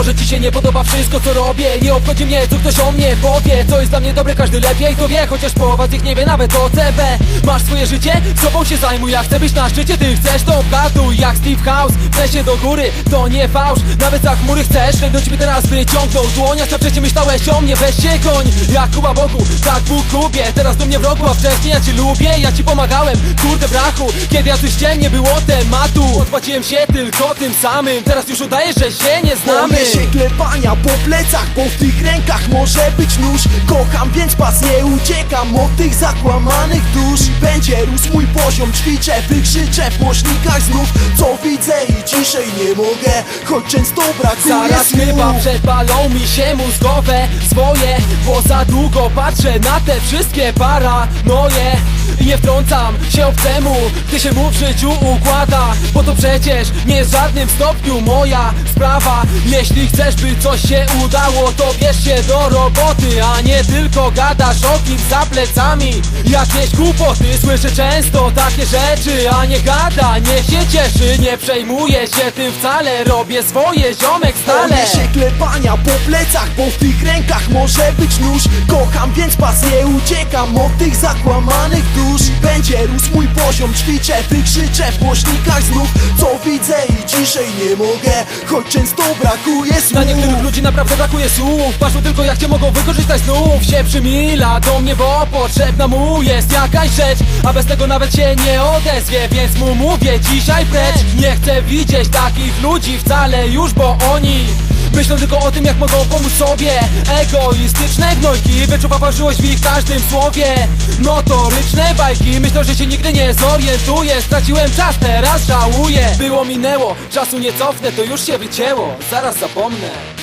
Może ci się nie podoba wszystko co robię? Nie obchodzi mnie co ktoś o mnie powie. Co jest dla mnie dobre każdy lepiej to wie. Chociaż połowa z nich nie wie nawet o CB. Masz swoje życie? Sobą się zajmuj. Jak chcę być na szczycie ty chcesz to obgaduj Jak Steve House Chcę się do góry to nie fałsz. Nawet za chmury chcesz Żebym ciebie teraz wyciągnął Dłonia co wcześniej myślałeś o mnie? Weź się koń. Jak Kuba Bogu Tak Bóg kubie Teraz do mnie wrogu A wcześniej ja ci lubię. Ja ci pomagałem Kurde brachu. Kiedy ja chciałem nie było tematu. Odpłaciłem się tylko tym samym. Teraz już udaję, że się nie znamy się klepania po plecach, bo w tych rękach może być nóż. Kocham, więc pas nie uciekam od tych zakłamanych dusz. Będzie rósł mój poziom, ćwiczę, wykrzyczę w głośnikach znów. Co widzę i ciszej nie mogę, choć często brakuje Zaraz słów chyba przepalą mi się mózgowe swoje Bo za długo patrzę na te wszystkie paranoje I nie wtrącam się obcemu, gdy się mu w życiu układa Bo to przecież nie w żadnym stopniu moja sprawa. Jeśli chcesz by coś się udało to bierz się do roboty A nie tylko gadasz o kim za plecami. Jakieś głupoty słyszę często takie rzeczy A nie gada, niech się cieszy, nie przejmuje się tym wcale. Robię swoje ziomek stale. Boję się klepania po plecach, bo w tych rękach może być nóż. Kocham, więc pas nie uciekam od tych zakłamanych dusz Będzie rósł mój poziom, ćwiczę, wykrzyczę w głośnikach znów. Co widzę i ciszej nie mogę, choć często brakuje słów. Dla niektórych ludzi naprawdę brakuje słów. Patrzą tylko jak cię mogą wykorzystać znów. Się przymila do mnie, bo potrzebna mu jest jakaś rzecz. A bez tego nawet się nie odezwie Więc mu mówię dzisiaj precz. Nie chcę widzieć takich ludzi wcale już, bo oni Myślą tylko o tym jak mogą pomóc sobie. Egoistyczne gnojki Wyczuwa ważyłość w ich każdym słowie. Notoryczne bajki Myślą, że się nigdy nie zorientuję. Straciłem czas, teraz żałuję. Było minęło, czasu nie cofnę To już się wycięło, zaraz zapomnę